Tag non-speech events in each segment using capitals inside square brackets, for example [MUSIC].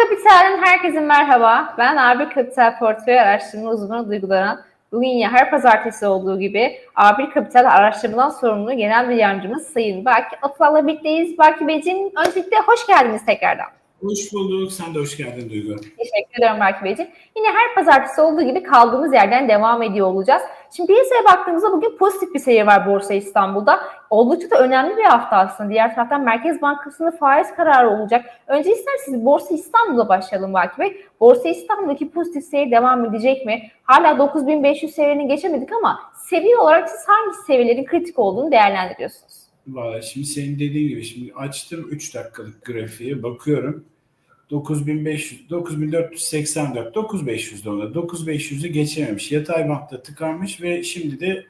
Kapital'den herkese merhaba. Ben A1 Kapital Portföy Araştırma Uzmanı Duygu Daran. Bugün yine her pazartesi olduğu gibi A1 Kapital araştırmadan sorumlu genel bir yardımcımız Sayın Baki Atlal'la birlikteyiz. Baki Beyciğim öncelikle hoş geldiniz tekrardan. Hoş bulduk. Sen de hoş geldin Duygu. Teşekkür ederim Berk Beyciğim. Yine her pazartesi olduğu gibi kaldığımız yerden devam ediyor olacağız. Şimdi piyasaya baktığımızda bugün pozitif bir seyir var Borsa İstanbul'da. Oldukça da önemli bir hafta aslında. Diğer taraftan Merkez Bankası'nın faiz kararı olacak. Önce isterseniz Borsa İstanbul'a başlayalım Baki Bey. Borsa İstanbul'daki pozitif seyir devam edecek mi? Hala 9500 seviyeni geçemedik ama seviye olarak siz hangi seviyelerin kritik olduğunu değerlendiriyorsunuz? Valla şimdi senin dediğin gibi şimdi açtım 3 dakikalık grafiğe bakıyorum. 9500, 9484, 9500'de ona. 9500'ü geçememiş. Yatay bantta tıkanmış ve şimdi de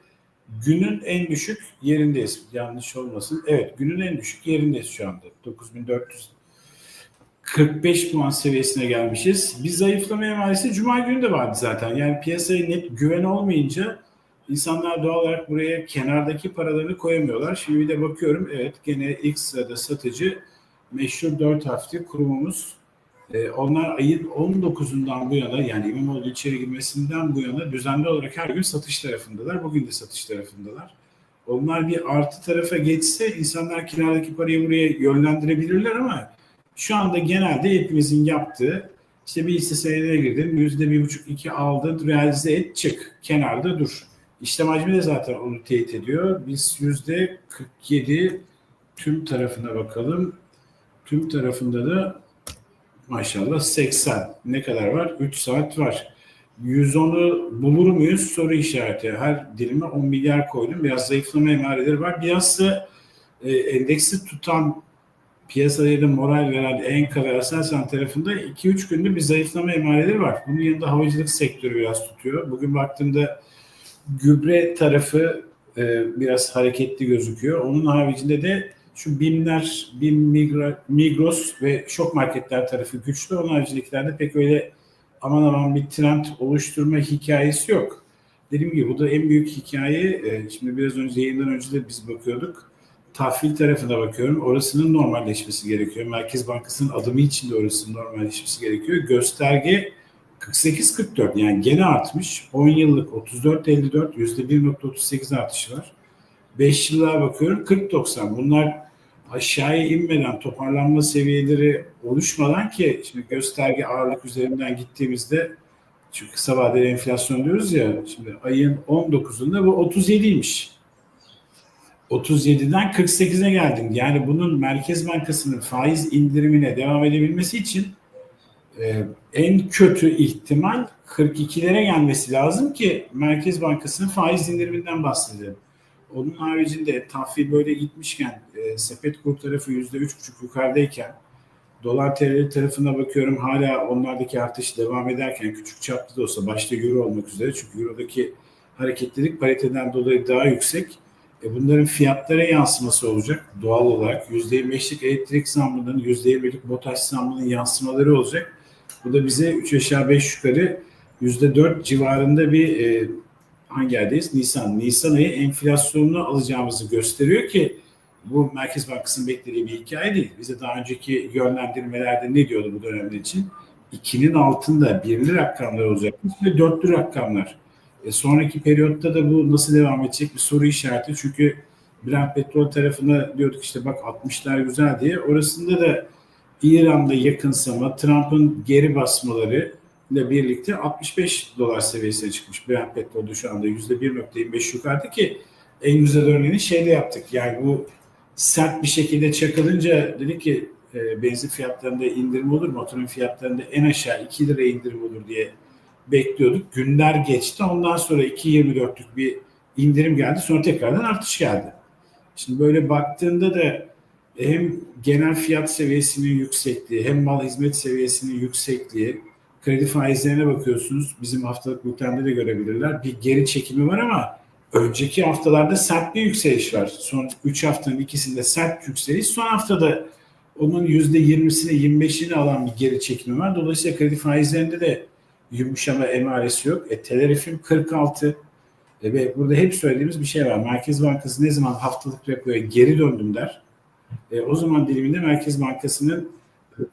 günün en düşük yerindeyiz. Yanlış olmasın. Evet günün en düşük yerindeyiz şu anda. 9445 puan seviyesine gelmişiz. Bir zayıflama emaresi Cuma günü de vardı zaten. Yani piyasaya net güven olmayınca insanlar doğal olarak buraya kenardaki paralarını koyamıyorlar. Şimdi bir de bakıyorum evet gene ilk sırada satıcı meşhur 4 harfli kurumumuz. Ee, onlar ayın 19'undan bu yana yani İmamoğlu içeri girmesinden bu yana düzenli olarak her gün satış tarafındalar. Bugün de satış tarafındalar. Onlar bir artı tarafa geçse insanlar kenardaki parayı buraya yönlendirebilirler ama şu anda genelde hepimizin yaptığı işte bir hisse girdin, yüzde bir buçuk iki aldın, realize et, çık, kenarda dur. İşlem hacmi de zaten onu teyit ediyor. Biz yüzde 47 tüm tarafına bakalım. Tüm tarafında da maşallah 80. Ne kadar var? 3 saat var. 110'u bulur muyuz? Soru işareti. Her dilime 10 milyar koydum. Biraz zayıflama emareleri var. Biraz da e, endeksi tutan piyasaya da moral veren Enka ve Aselsan tarafında 2-3 gündür bir zayıflama emareleri var. Bunun yanında havacılık sektörü biraz tutuyor. Bugün baktığımda gübre tarafı e, biraz hareketli gözüküyor. Onun haricinde de şu BİM'ler, BİM, Migra, Migros ve şok marketler tarafı güçlü. Onun haricindekilerde pek öyle aman aman bir trend oluşturma hikayesi yok. Dediğim gibi bu da en büyük hikaye. E, şimdi biraz önce yayından önce de biz bakıyorduk. Tahvil tarafına bakıyorum. Orasının normalleşmesi gerekiyor. Merkez Bankası'nın adımı için de orasının normalleşmesi gerekiyor. Gösterge 48-44 yani gene artmış. 10 yıllık 34-54 %1.38 artışı var. 5 yıllığa bakıyorum 40-90. Bunlar aşağıya inmeden toparlanma seviyeleri oluşmadan ki şimdi gösterge ağırlık üzerinden gittiğimizde çünkü kısa vadeli enflasyon diyoruz ya şimdi ayın 19'unda bu 37'ymiş. 37'den 48'e geldim. Yani bunun Merkez Bankası'nın faiz indirimine devam edebilmesi için e, en kötü ihtimal 42'lere gelmesi lazım ki Merkez Bankası'nın faiz indiriminden bahsedelim. Onun haricinde tahvil böyle gitmişken e, sepet kur tarafı %3,5 yukarıdayken dolar TL tarafına bakıyorum hala onlardaki artış devam ederken küçük çaplı da olsa başta euro olmak üzere çünkü eurodaki hareketlilik pariteden dolayı daha yüksek. E bunların fiyatlara yansıması olacak doğal olarak. %25'lik elektrik zammının, %20'lik BOTAŞ zammının yansımaları olacak. Bu da bize 3 aşağı 5 yukarı %4 civarında bir e, hangi yerdeyiz? Nisan. Nisan ayı enflasyonunu alacağımızı gösteriyor ki bu Merkez Bankası'nın beklediği bir hikaye değil. Bize daha önceki yönlendirmelerde ne diyordu bu dönemler için? İkinin altında birli rakamlar olacakmış ve dörtlü rakamlar. E sonraki periyotta da bu nasıl devam edecek bir soru işareti. Çünkü Brent petrol tarafına diyorduk işte bak 60'lar güzel diye. Orasında da İran'da yakınsama, Trump'ın geri basmaları ile birlikte 65 dolar seviyesine çıkmış. Brent petrolü şu anda %1.25 yukarıda ki en güzel örneğini şeyde yaptık. Yani bu sert bir şekilde çakılınca dedik ki e, benzin fiyatlarında indirim olur, motorun fiyatlarında en aşağı 2 lira indirim olur diye bekliyorduk. Günler geçti. Ondan sonra 2.24'lük bir indirim geldi. Sonra tekrardan artış geldi. Şimdi böyle baktığında da hem genel fiyat seviyesinin yüksekliği hem mal hizmet seviyesinin yüksekliği kredi faizlerine bakıyorsunuz. Bizim haftalık bültende de görebilirler. Bir geri çekimi var ama önceki haftalarda sert bir yükseliş var. Son 3 haftanın ikisinde sert yükseliş. Son haftada onun %20'sini 25'ini alan bir geri çekimi var. Dolayısıyla kredi faizlerinde de yumuşama emaresi yok. E, Telerif'in 46 e, ve burada hep söylediğimiz bir şey var. Merkez Bankası ne zaman haftalık repoya geri döndüm der. E, o zaman diliminde Merkez Bankası'nın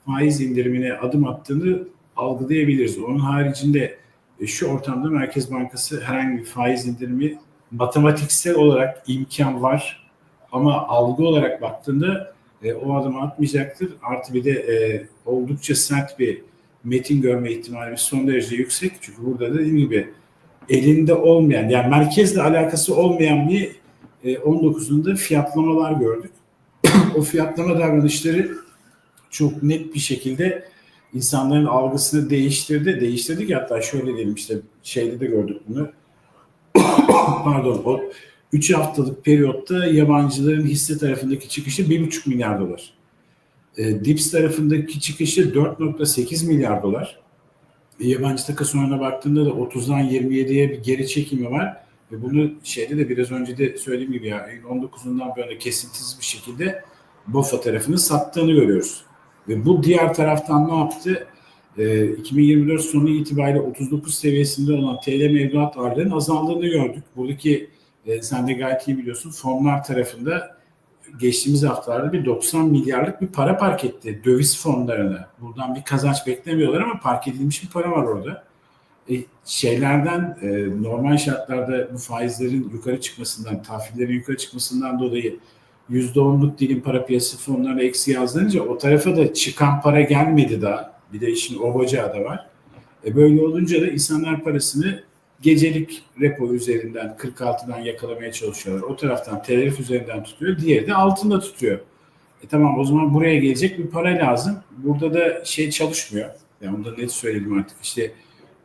faiz indirimine adım attığını algılayabiliriz. Onun haricinde e, şu ortamda Merkez Bankası herhangi bir faiz indirimi matematiksel olarak imkan var ama algı olarak baktığında e, o adımı atmayacaktır. Artı bir de e, oldukça sert bir metin görme ihtimalimiz son derece yüksek. Çünkü burada da dediğim gibi elinde olmayan yani merkezle alakası olmayan bir e, 19'unda fiyatlamalar gördük. [COUGHS] o fiyatlama davranışları çok net bir şekilde insanların algısını değiştirdi. Değiştirdi ki hatta şöyle diyelim işte şeyde de gördük bunu. [COUGHS] Pardon o 3 haftalık periyotta yabancıların hisse tarafındaki çıkışı 1,5 milyar dolar. E, Dips tarafındaki çıkışı 4.8 milyar dolar. E, yabancı takas oranına baktığında da 30'dan 27'ye bir geri çekimi var. Ve bunu şeyde de biraz önce de söylediğim gibi ya 19'undan böyle kesintisiz bir şekilde BOFA tarafını sattığını görüyoruz. Ve bu diğer taraftan ne yaptı? E, 2024 sonu itibariyle 39 seviyesinde olan TL mevduat ağırlığının azaldığını gördük. Buradaki e, sen de gayet iyi biliyorsun fonlar tarafında geçtiğimiz haftalarda bir 90 milyarlık bir para park etti döviz fonlarına. Buradan bir kazanç beklemiyorlar ama park edilmiş bir para var orada. E, şeylerden e, normal şartlarda bu faizlerin yukarı çıkmasından, tahvillerin yukarı çıkmasından dolayı %10'luk dilim para piyasası fonlarına eksi yazdırınca o tarafa da çıkan para gelmedi daha. Bir de işin o da var. E böyle olunca da insanlar parasını gecelik repo üzerinden 46'dan yakalamaya çalışıyorlar. O taraftan telef üzerinden tutuyor. Diğeri de altında tutuyor. E tamam o zaman buraya gelecek bir para lazım. Burada da şey çalışmıyor. Yani onu da net söyledim artık. İşte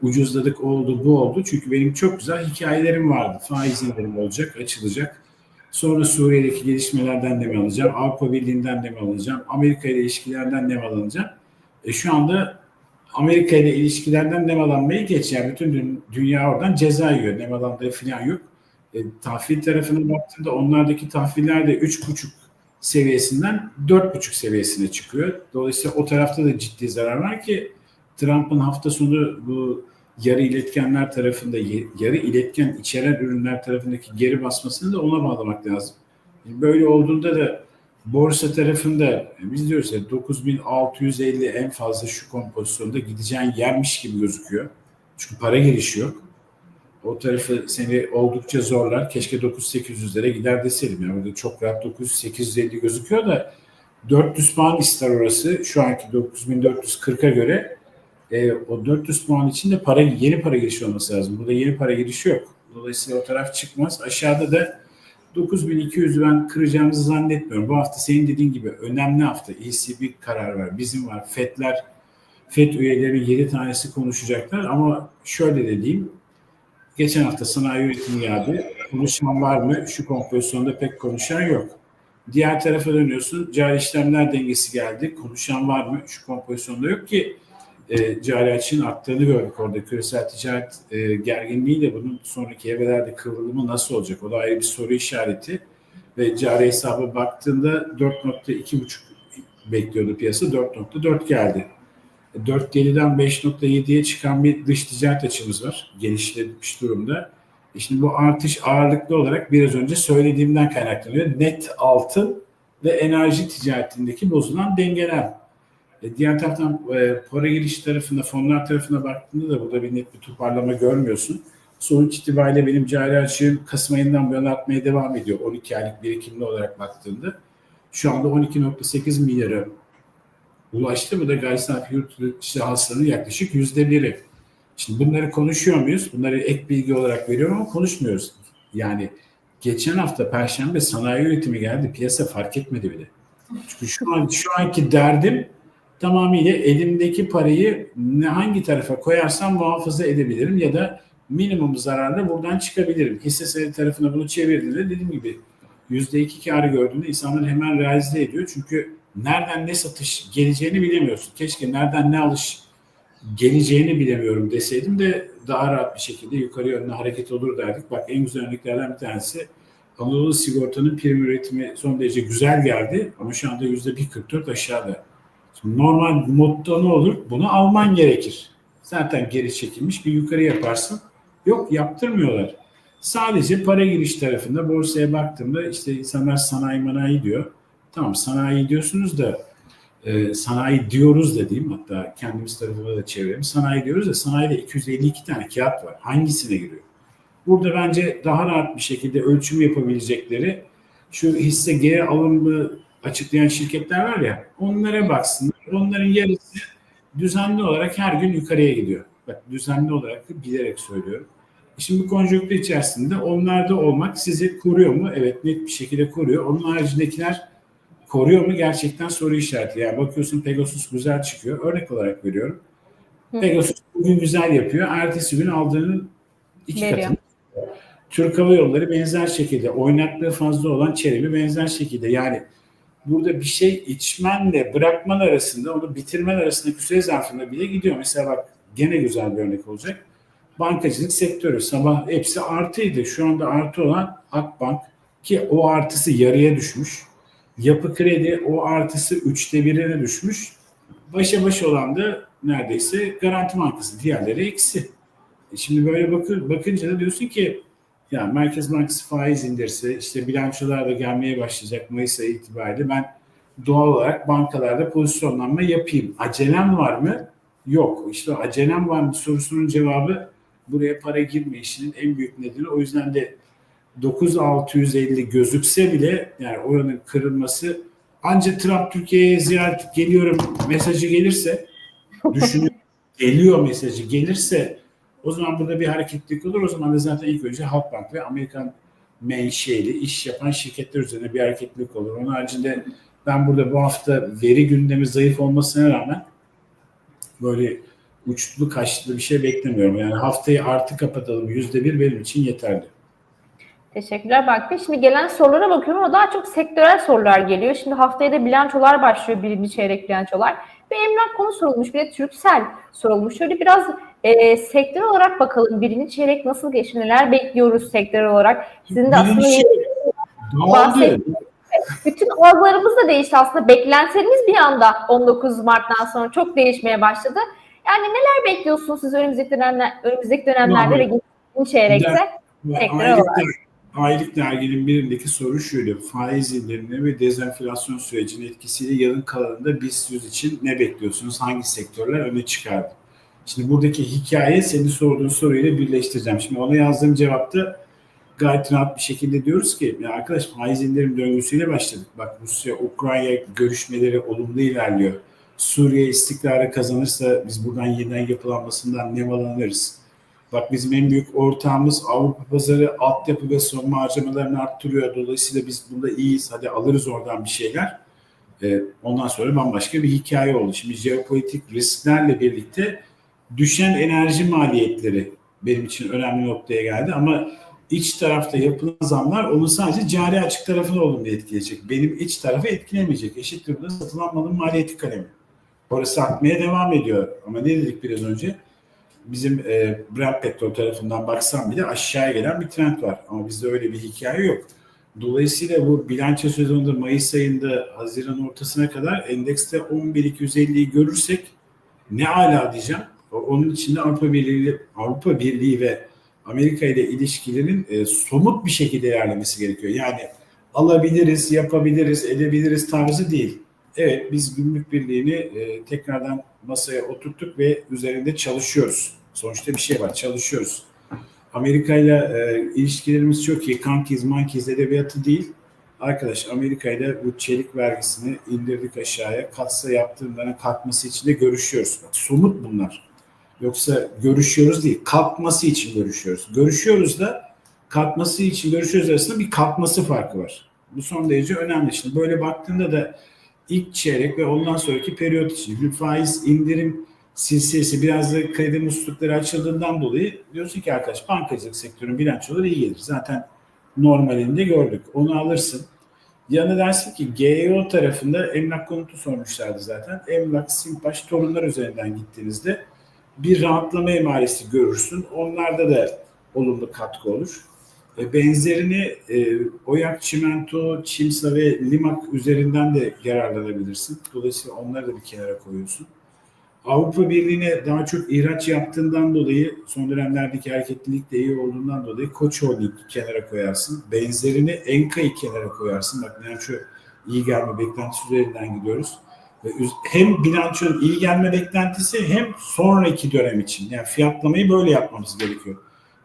ucuzladık oldu bu oldu. Çünkü benim çok güzel hikayelerim vardı. Faiz indirim olacak, açılacak. Sonra Suriye'deki gelişmelerden de mi alacağım? Avrupa Birliği'nden de mi alacağım? Amerika ile ilişkilerden de mi alacağım? E şu anda Amerika ile ilişkilerden nemalanmayı geç. Yani bütün dü- dünya oradan ceza yiyor. Nemalandığı falan yok. E, tahvil tarafına baktığında onlardaki tahviller de 3,5 seviyesinden 4,5 seviyesine çıkıyor. Dolayısıyla o tarafta da ciddi zarar var ki Trump'ın hafta sonu bu yarı iletkenler tarafında yarı iletken içeren ürünler tarafındaki geri basmasını da ona bağlamak lazım. Böyle olduğunda da borsa tarafında biz diyoruz ya 9650 en fazla şu kompozisyonda gideceğin yermiş gibi gözüküyor. Çünkü para girişi yok. O tarafı seni oldukça zorlar. Keşke 9800'lere gider deseydim. Yani orada çok rahat 9850 gözüküyor da 400 puan ister orası. Şu anki 9440'a göre e, o 400 puan için de para, yeni para girişi olması lazım. Burada yeni para girişi yok. Dolayısıyla o taraf çıkmaz. Aşağıda da 9200'ü ben kıracağımızı zannetmiyorum. Bu hafta senin dediğin gibi önemli hafta. ECB karar var. Bizim var. FED'ler, FED üyeleri 7 tanesi konuşacaklar ama şöyle dediğim geçen hafta sanayi üretimi geldi. Konuşan var mı? Şu kompozisyonda pek konuşan yok. Diğer tarafa dönüyorsun. Cari işlemler dengesi geldi. Konuşan var mı? Şu kompozisyonda yok ki e, cari açığın arttığını gördük orada. Küresel ticaret e, gerginliğiyle bunun sonraki evrelerde kıvrılımı nasıl olacak? O da ayrı bir soru işareti. Ve cari hesaba baktığında 4.2,5 bekliyordu piyasa. 4.4 geldi. 4.7'den 5.7'ye çıkan bir dış ticaret açımız var. Genişlemiş durumda. E şimdi bu artış ağırlıklı olarak biraz önce söylediğimden kaynaklanıyor. Net altın ve enerji ticaretindeki bozulan dengeler. E, diğer taraftan e, para giriş tarafında, fonlar tarafına baktığında da burada bir net bir toparlama görmüyorsun. Sonuç itibariyle benim cari açığım Kasım ayından bu yana artmaya devam ediyor. 12 aylık birikimli olarak baktığında. Şu anda 12.8 milyara ulaştı. Bu da gayri safi yurt dışı hasılanın yaklaşık yüzde biri. Şimdi bunları konuşuyor muyuz? Bunları ek bilgi olarak veriyorum ama konuşmuyoruz. Yani geçen hafta Perşembe sanayi üretimi geldi. Piyasa fark etmedi bile. Çünkü şu an şu anki derdim tamamıyla elimdeki parayı ne hangi tarafa koyarsam muhafaza edebilirim ya da minimum zararla buradan çıkabilirim. Hisse senedi tarafına bunu çevirdiğinde dediğim gibi %2 karı gördüğünde insanlar hemen realize ediyor. Çünkü nereden ne satış geleceğini bilemiyorsun. Keşke nereden ne alış geleceğini bilemiyorum deseydim de daha rahat bir şekilde yukarı yönlü hareket olur derdik. Bak en güzel örneklerden bir tanesi Anadolu Sigorta'nın prim üretimi son derece güzel geldi ama şu anda %1.44 aşağıda. Normal modda ne olur? Bunu alman gerekir. Zaten geri çekilmiş bir yukarı yaparsın. Yok yaptırmıyorlar. Sadece para giriş tarafında borsaya baktığımda işte insanlar sanayi manayi diyor. Tamam sanayi diyorsunuz da e, sanayi diyoruz da diyeyim hatta kendimiz tarafına da çevirelim. Sanayi diyoruz da sanayide 252 tane kağıt var. Hangisine giriyor? Burada bence daha rahat bir şekilde ölçüm yapabilecekleri şu hisse geri alımı açıklayan şirketler var ya onlara baksınlar. Onların yarısı düzenli olarak her gün yukarıya gidiyor. Bak düzenli olarak bilerek söylüyorum. Şimdi bu konjonktür içerisinde onlarda olmak sizi koruyor mu? Evet net bir şekilde koruyor. Onun haricindekiler koruyor mu? Gerçekten soru işareti. Yani bakıyorsun Pegasus güzel çıkıyor. Örnek olarak veriyorum. Hı. Pegasus bugün güzel yapıyor. Ertesi gün aldığının iki Veriyor. katını. Türk Hava Yolları benzer şekilde. Oynaklığı fazla olan Çelebi benzer şekilde. Yani burada bir şey içmenle bırakman arasında, onu bitirmen arasındaki süre zarfında bile gidiyor. Mesela bak gene güzel bir örnek olacak. Bankacılık sektörü sabah hepsi artıydı. Şu anda artı olan Akbank ki o artısı yarıya düşmüş. Yapı kredi o artısı üçte birine düşmüş. Başa baş olan da neredeyse Garanti Bankası. Diğerleri eksi. E şimdi böyle bakın, bakınca da diyorsun ki ya Merkez Bankası faiz indirse işte bilançolar da gelmeye başlayacak Mayıs ayı itibariyle ben doğal olarak bankalarda pozisyonlanma yapayım. Acelem var mı? Yok. İşte acelem var mı sorusunun cevabı buraya para girme işinin en büyük nedeni. O yüzden de 9650 gözükse bile yani oranın kırılması ancak Trump Türkiye'ye ziyaret geliyorum mesajı gelirse [LAUGHS] düşünüyorum geliyor mesajı gelirse o zaman burada bir hareketlilik olur. O zaman da zaten ilk önce Halkbank ve Amerikan menşeli iş yapan şirketler üzerine bir hareketlilik olur. Onun haricinde ben burada bu hafta veri gündemi zayıf olmasına rağmen böyle uçlu kaçlı bir şey beklemiyorum. Yani haftayı artı kapatalım. Yüzde bir benim için yeterli. Teşekkürler Berk Bey. Şimdi gelen sorulara bakıyorum ama daha çok sektörel sorular geliyor. Şimdi haftaya da bilançolar başlıyor. Birinci çeyrek bilançolar. Ve emlak konu sorulmuş. Bir de Türksel sorulmuş. Şöyle biraz e, sektör olarak bakalım. Birinci çeyrek nasıl geçti? Neler bekliyoruz sektör olarak? Sizin de aslında bahset- bütün algılarımız da değişti aslında. Beklentilerimiz bir anda 19 Mart'tan sonra çok değişmeye başladı. Yani neler bekliyorsunuz siz önümüzdeki dönemler, önümüzdeki dönemlerde ve ikinci çeyrekte? Aylık, aylık derginin birindeki soru şöyle. Faiz indirimine ve dezenflasyon sürecinin etkisiyle yarın kalanında BIST 100 için ne bekliyorsunuz? Hangi sektörler öne çıkardı? Şimdi buradaki hikaye senin sorduğun soruyla birleştireceğim. Şimdi ona yazdığım cevapta gayet rahat bir şekilde diyoruz ki ya arkadaş faiz indirim döngüsüyle başladık. Bak Rusya Ukrayna görüşmeleri olumlu ilerliyor. Suriye istikrarı kazanırsa biz buradan yeniden yapılanmasından nemalanırız. Bak bizim en büyük ortağımız Avrupa pazarı altyapı ve savunma harcamalarını arttırıyor. Dolayısıyla biz bunda iyiyiz. Hadi alırız oradan bir şeyler. Ee, ondan sonra bambaşka bir hikaye oldu. Şimdi jeopolitik risklerle birlikte düşen enerji maliyetleri benim için önemli noktaya geldi. Ama iç tarafta yapılan zamlar onun sadece cari açık tarafını olumlu etkileyecek. Benim iç tarafı etkilemeyecek. Eşittir burada satılan malın maliyeti kalemi. Orası artmaya devam ediyor. Ama ne dedik biraz önce? Bizim e, Brent petrol tarafından baksam bile aşağıya gelen bir trend var. Ama bizde öyle bir hikaye yok. Dolayısıyla bu bilanço sezonunda Mayıs ayında Haziran ortasına kadar endekste 11.250'yi görürsek ne ala diyeceğim. Onun içinde Avrupa Birliği, Avrupa Birliği ve Amerika ile ilişkilerin e, somut bir şekilde ilerlemesi gerekiyor. Yani alabiliriz, yapabiliriz, edebiliriz tarzı değil. Evet biz gümrük birliğini e, tekrardan masaya oturttuk ve üzerinde çalışıyoruz. Sonuçta bir şey var, çalışıyoruz. Amerika ile e, ilişkilerimiz çok iyi. Kankiz, mankiz edebiyatı değil. Arkadaş Amerika ile bu çelik vergisini indirdik aşağıya. Katsa yaptırımların kalkması için de görüşüyoruz. Bak, somut bunlar. Yoksa görüşüyoruz değil, kalkması için görüşüyoruz. Görüşüyoruz da kalkması için görüşüyoruz arasında bir kalkması farkı var. Bu son derece önemli. Şimdi böyle baktığında da ilk çeyrek ve ondan sonraki periyot için bir faiz indirim silsilesi biraz da kredi muslukları açıldığından dolayı diyorsun ki arkadaş bankacılık sektörünün bilançoları iyi gelir. Zaten normalinde gördük. Onu alırsın. Yanı dersin ki GEO tarafında emlak konutu sormuşlardı zaten. Emlak, Simpaş, torunlar üzerinden gittiğinizde bir rahatlama emaresi görürsün. Onlarda da olumlu katkı olur. E, Benzerini e, Oyak, Çimento, Çimsa ve Limak üzerinden de yararlanabilirsin. Dolayısıyla onları da bir kenara koyuyorsun. Avrupa Birliği'ne daha çok ihraç yaptığından dolayı son dönemlerdeki hareketlilik de iyi olduğundan dolayı Koç Holding kenara koyarsın. Benzerini Enka'yı kenara koyarsın. Bak yani şu iyi gelme beklentisi üzerinden gidiyoruz. Hem bilançonun iyi gelme beklentisi hem sonraki dönem için. Yani fiyatlamayı böyle yapmamız gerekiyor.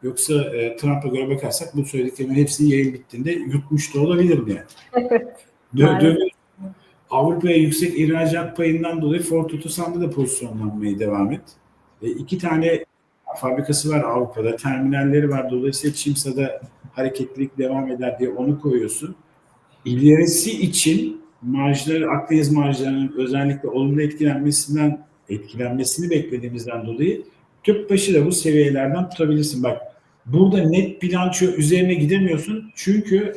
Yoksa e, Trump'a göre bakarsak bu söylediklerimin hepsini yayın bittiğinde yutmuş da olabilirim yani. Evet. Dö- dönüyoruz. Avrupa'ya yüksek ihracat payından dolayı Ford Otosan'da da pozisyonlanmaya devam et. E, iki tane fabrikası var Avrupa'da, terminalleri var. Dolayısıyla Çimsa'da hareketlilik devam eder diye onu koyuyorsun. İlerisi için marjları, Akdeniz marjlarının özellikle olumlu etkilenmesinden etkilenmesini beklediğimizden dolayı tüp başı da bu seviyelerden tutabilirsin. Bak burada net bilanço üzerine gidemiyorsun çünkü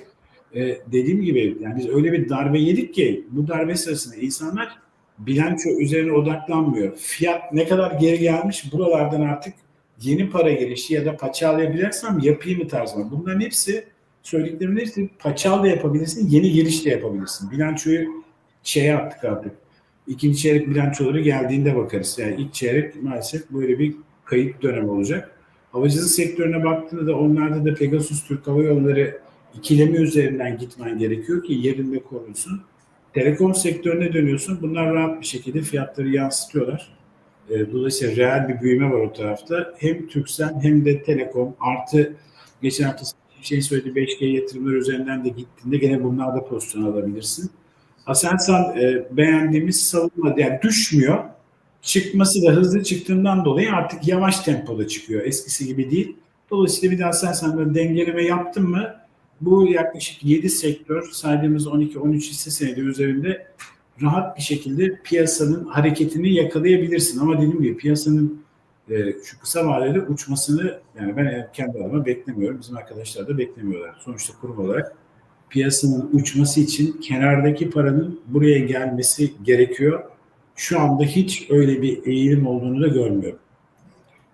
e, dediğim gibi yani biz öyle bir darbe yedik ki bu darbe sırasında insanlar bilanço üzerine odaklanmıyor. Fiyat ne kadar geri gelmiş buralardan artık yeni para girişi ya da paçalayabilirsem yapayım mı tarzında. Bunların hepsi söylediklerimin hepsi paçal da yapabilirsin, yeni giriş de yapabilirsin. Bilançoyu şeye attık artık. İkinci çeyrek bilançoları geldiğinde bakarız. Yani ilk çeyrek maalesef böyle bir kayıp dönem olacak. Havacılık sektörüne baktığında da onlarda da Pegasus Türk Hava Yolları ikilemi üzerinden gitmen gerekiyor ki yerinde korunsun. Telekom sektörüne dönüyorsun. Bunlar rahat bir şekilde fiyatları yansıtıyorlar. E, Dolayısıyla reel bir büyüme var o tarafta. Hem Türksel hem de Telekom artı geçen hafta şey söyledi 5G yatırımları üzerinden de gittiğinde gene bunlarda pozisyon alabilirsin. Aselsan e, beğendiğimiz savunma yani düşmüyor. Çıkması da hızlı çıktığından dolayı artık yavaş tempoda çıkıyor. Eskisi gibi değil. Dolayısıyla bir daha Aselsan'da dengeleme yaptın mı bu yaklaşık 7 sektör saydığımız 12-13 hisse senedi üzerinde rahat bir şekilde piyasanın hareketini yakalayabilirsin. Ama dediğim gibi piyasanın e, şu kısa vadede uçmasını yani ben kendi adıma beklemiyorum. Bizim arkadaşlar da beklemiyorlar. Sonuçta kurum olarak piyasanın uçması için kenardaki paranın buraya gelmesi gerekiyor. Şu anda hiç öyle bir eğilim olduğunu da görmüyorum.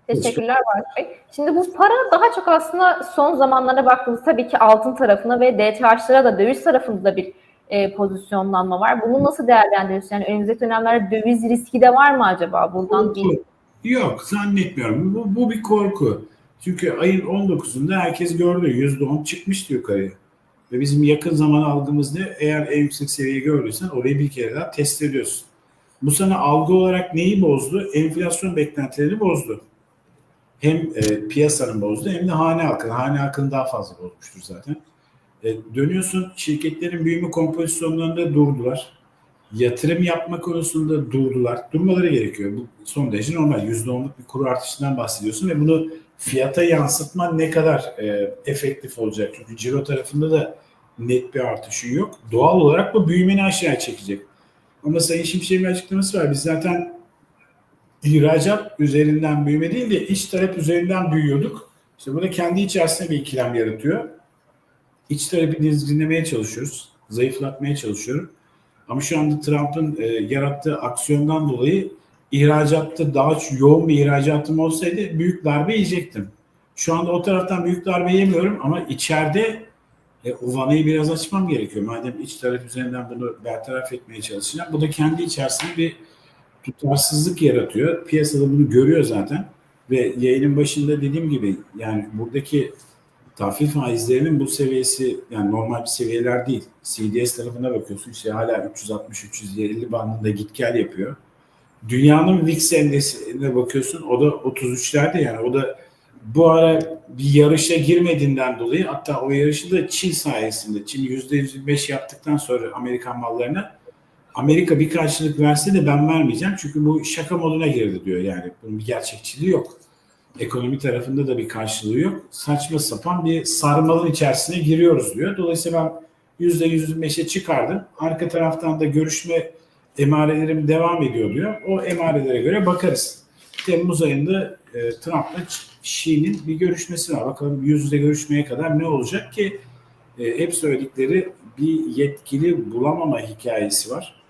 Teşekkürler Barış Bey. Şimdi bu para daha çok aslında son zamanlara baktığımız tabii ki altın tarafına ve DTH'lara da döviz tarafında bir e, pozisyonlanma var. Bunu nasıl değerlendiriyorsunuz? Yani önümüzdeki dönemlerde döviz riski de var mı acaba? Buradan bir. Yok zannetmiyorum. Bu, bu bir korku. Çünkü ayın 19'unda herkes gördü. %10 çıkmıştı yukarıya. Ve bizim yakın zaman algımız ne? Eğer en yüksek seviyeyi gördüysen orayı bir kere daha test ediyorsun. Bu sana algı olarak neyi bozdu? Enflasyon beklentilerini bozdu. Hem e, piyasanın bozdu hem de hane halkını. Hane halkını daha fazla bozmuştur zaten. E, dönüyorsun şirketlerin büyüme kompozisyonlarında durdular. Yatırım yapma konusunda durdular. Durmaları gerekiyor. Bu son derece normal. %10'luk bir kuru artışından bahsediyorsun ve bunu fiyata yansıtman ne kadar e, efektif olacak? Çünkü ciro tarafında da net bir artışı yok. Doğal olarak bu büyümeni aşağıya çekecek. Ama Sayın Şimşek'in bir açıklaması var. Biz zaten ihracat üzerinden büyüme değil de iç talep üzerinden büyüyorduk. İşte bu da kendi içerisinde bir ikilem yaratıyor. İç talebi dinlemeye çalışıyoruz. Zayıflatmaya çalışıyorum. Ama şu anda Trump'ın e, yarattığı aksiyondan dolayı ihracatta daha yoğun bir ihracatım olsaydı büyük darbe yiyecektim. Şu anda o taraftan büyük darbe yemiyorum ama içeride e, o biraz açmam gerekiyor. Madem iç taraf üzerinden bunu bertaraf etmeye çalışacağım. Bu da kendi içerisinde bir tutarsızlık yaratıyor. Piyasada bunu görüyor zaten. Ve yayının başında dediğim gibi yani buradaki tahvil faizlerinin bu seviyesi yani normal bir seviyeler değil. CDS tarafına bakıyorsun işte hala 360-350 bandında git gel yapıyor. Dünyanın VIX endeksine bakıyorsun o da 33'lerde yani o da bu ara bir yarışa girmediğinden dolayı hatta o yarışı da Çin sayesinde Çin %125 yaptıktan sonra Amerikan mallarına Amerika bir karşılık verse de ben vermeyeceğim çünkü bu şaka moduna girdi diyor yani bunun bir gerçekçiliği yok ekonomi tarafında da bir karşılığı yok. Saçma sapan bir sarmalın içerisine giriyoruz diyor. Dolayısıyla ben %125'e çıkardım. Arka taraftan da görüşme emarelerim devam ediyor diyor. O emarelere göre bakarız. Temmuz ayında e, Trump'la Xi'nin bir görüşmesi var. Bakalım yüz yüze görüşmeye kadar ne olacak ki e, hep söyledikleri bir yetkili bulamama hikayesi var.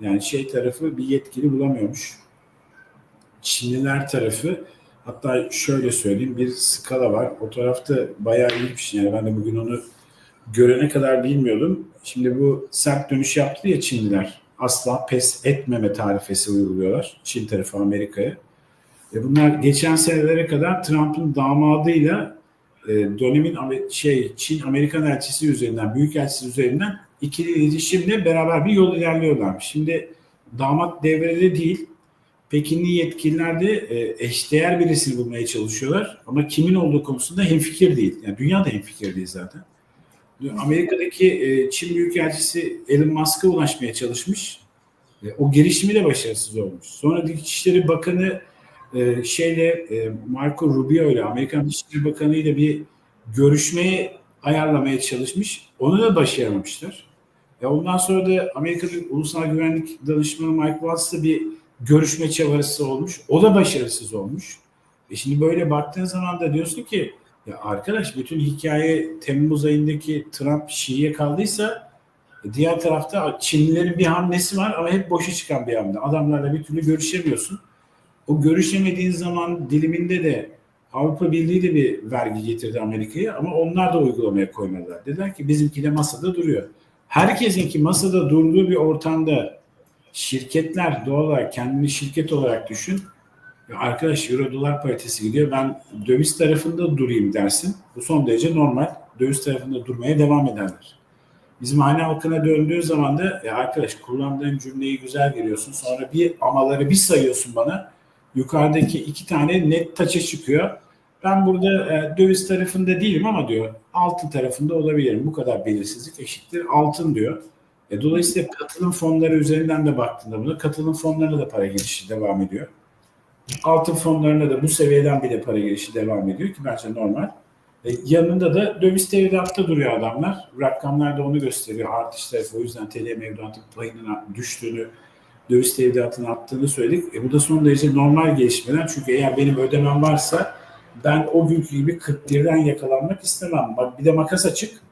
Yani şey tarafı bir yetkili bulamıyormuş. Çinliler tarafı Hatta şöyle söyleyeyim bir skala var. O tarafta bayağı iyi bir şey. Yani ben de bugün onu görene kadar bilmiyordum. Şimdi bu sert dönüş yaptı ya Çinliler. Asla pes etmeme tarifesi uyguluyorlar. Çin tarafı Amerika'ya. E bunlar geçen senelere kadar Trump'ın damadıyla e, dönemin şey Çin Amerikan elçisi üzerinden, büyük elçisi üzerinden ikili iletişimle beraber bir yol ilerliyorlar. Şimdi damat devrede değil. Pekinli yetkililer de e, eşdeğer birisini bulmaya çalışıyorlar. Ama kimin olduğu konusunda hemfikir değil. Yani dünya da hemfikir değil zaten. Amerika'daki e, Çin Büyükelçisi Elon Musk'a ulaşmaya çalışmış. E, o girişimi de başarısız olmuş. Sonra Dışişleri Bakanı şeyle Marco Rubio ile Amerikan Dışişleri Bakanı ile bir görüşmeye ayarlamaya çalışmış. Onu da başaramamışlar. Ondan sonra da Amerika'nın Ulusal Güvenlik Danışmanı Mike Waltz'la bir görüşme çabarısı olmuş. O da başarısız olmuş. E şimdi böyle baktığın zaman da diyorsun ki ya arkadaş bütün hikaye Temmuz ayındaki Trump Şii'ye kaldıysa e, diğer tarafta Çinlilerin bir hamlesi var ama hep boşa çıkan bir hamle. Adamlarla bir türlü görüşemiyorsun. O görüşemediğin zaman diliminde de Avrupa Birliği de bir vergi getirdi Amerika'ya ama onlar da uygulamaya koymadılar. Dediler ki bizimki de masada duruyor. Herkesinki masada durduğu bir ortamda şirketler doğal olarak kendini şirket olarak düşün. Arkadaş euro dolar paritesi gidiyor ben döviz tarafında durayım dersin. Bu son derece normal. Döviz tarafında durmaya devam ederler. Bizim hane halkına döndüğü zaman da ya arkadaş kullandığın cümleyi güzel veriyorsun. Sonra bir amaları bir sayıyorsun bana. Yukarıdaki iki tane net taça çıkıyor. Ben burada e, döviz tarafında değilim ama diyor altın tarafında olabilirim. Bu kadar belirsizlik eşittir altın diyor. E, dolayısıyla katılım fonları üzerinden de baktığında buna katılım fonlarına da para girişi devam ediyor. Altın fonlarına da bu seviyeden bile para girişi devam ediyor ki bence normal. E, yanında da döviz tevdiatta duruyor adamlar. Rakamlar da onu gösteriyor. Artış tarafı o yüzden TL mevduatın payının düştüğünü, döviz tevdiatının arttığını söyledik. E, bu da son derece normal gelişmeler. Çünkü eğer benim ödemem varsa ben o günkü gibi 41'den yakalanmak istemem. Bak bir de makas açık.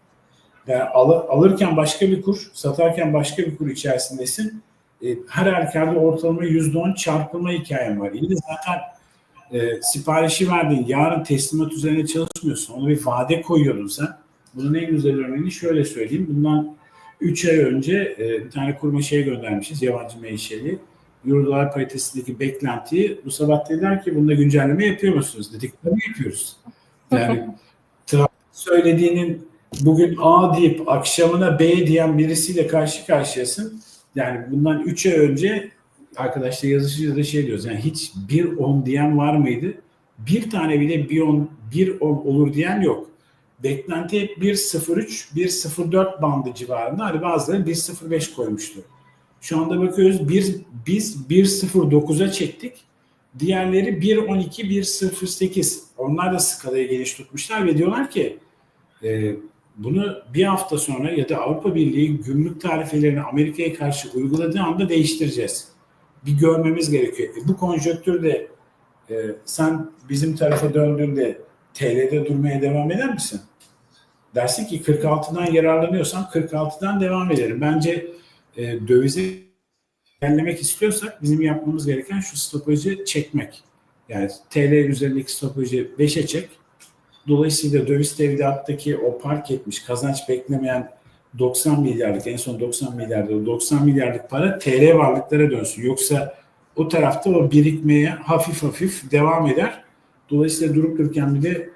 Yani al, alırken başka bir kur, satarken başka bir kur içerisindesin. E, her halükarda ortalama %10 çarpılma hikayem var. İyi de zaten e, siparişi verdin, yarın teslimat üzerine çalışmıyorsun. Ona bir vade koyuyordun sen. Bunun en güzel örneğini şöyle söyleyeyim. Bundan 3 ay önce e, bir tane kurma şey göndermişiz, yabancı menşeli. Euro dolar paritesindeki beklentiyi bu sabah dediler ki bunda güncelleme yapıyor musunuz? Dedik tabii yapıyoruz. Yani [LAUGHS] söylediğinin bugün A deyip akşamına B diyen birisiyle karşı karşıyasın. Yani bundan 3 ay önce arkadaşlar yazışınca da şey diyoruz. Yani hiç bir on diyen var mıydı? Bir tane bile bir on, bir on olur diyen yok. Beklenti hep 1.03, 1.04 bandı civarında. Hani bazıları 1.05 koymuştu. Şu anda bakıyoruz bir, biz 1.09'a çektik. Diğerleri 1.12, 1.08. Onlar da skalayı geniş tutmuşlar ve diyorlar ki e, bunu bir hafta sonra ya da Avrupa Birliği gümrük tarifelerini Amerika'ya karşı uyguladığı anda değiştireceğiz. Bir görmemiz gerekiyor. E, bu konjonktürde e, sen bizim tarafa döndüğünde TL'de durmaya devam eder misin? Dersin ki 46'dan yararlanıyorsam 46'dan devam ederim. Bence e, dövizi engellemek istiyorsak bizim yapmamız gereken şu stopajı çekmek. Yani TL üzerindeki stopajı 5'e çek. Dolayısıyla döviz tevdiattaki o park etmiş kazanç beklemeyen 90 milyarlık en son 90 milyarda 90 milyarlık para TL varlıklara dönsün. Yoksa o tarafta o birikmeye hafif hafif devam eder. Dolayısıyla durup dururken bir de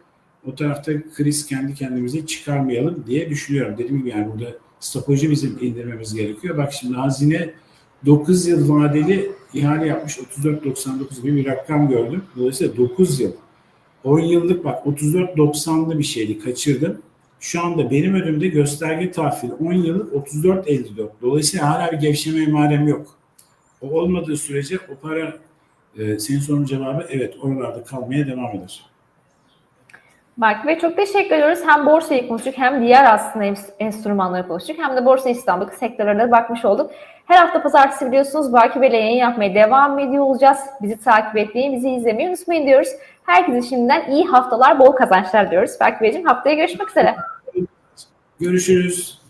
o tarafta kriz kendi kendimize çıkarmayalım diye düşünüyorum. Dediğim gibi yani burada stopajı bizim indirmemiz gerekiyor. Bak şimdi hazine 9 yıl vadeli ihale yapmış 34.99 gibi bir rakam gördüm. Dolayısıyla 9 yıl 10 yıllık bak 34.90'lı bir şeydi kaçırdım. Şu anda benim önümde gösterge tahvil 10 yıllık 34.54. Dolayısıyla hala bir gevşeme emarem yok. O olmadığı sürece o para e, senin sorunun cevabı evet oralarda kalmaya devam eder. Mark Bey çok teşekkür ediyoruz. Hem borsayı konuştuk hem diğer aslında enstrümanları konuştuk. Hem de Borsa İstanbul'daki sektörlere bakmış olduk. Her hafta pazartesi biliyorsunuz Baki Bey'le yayın yapmaya devam ediyor olacağız. Bizi takip etmeyi, bizi izlemeyi unutmayın diyoruz. Herkese şimdiden iyi haftalar, bol kazançlar diyoruz. Baki Beyciğim haftaya görüşmek üzere. Görüşürüz.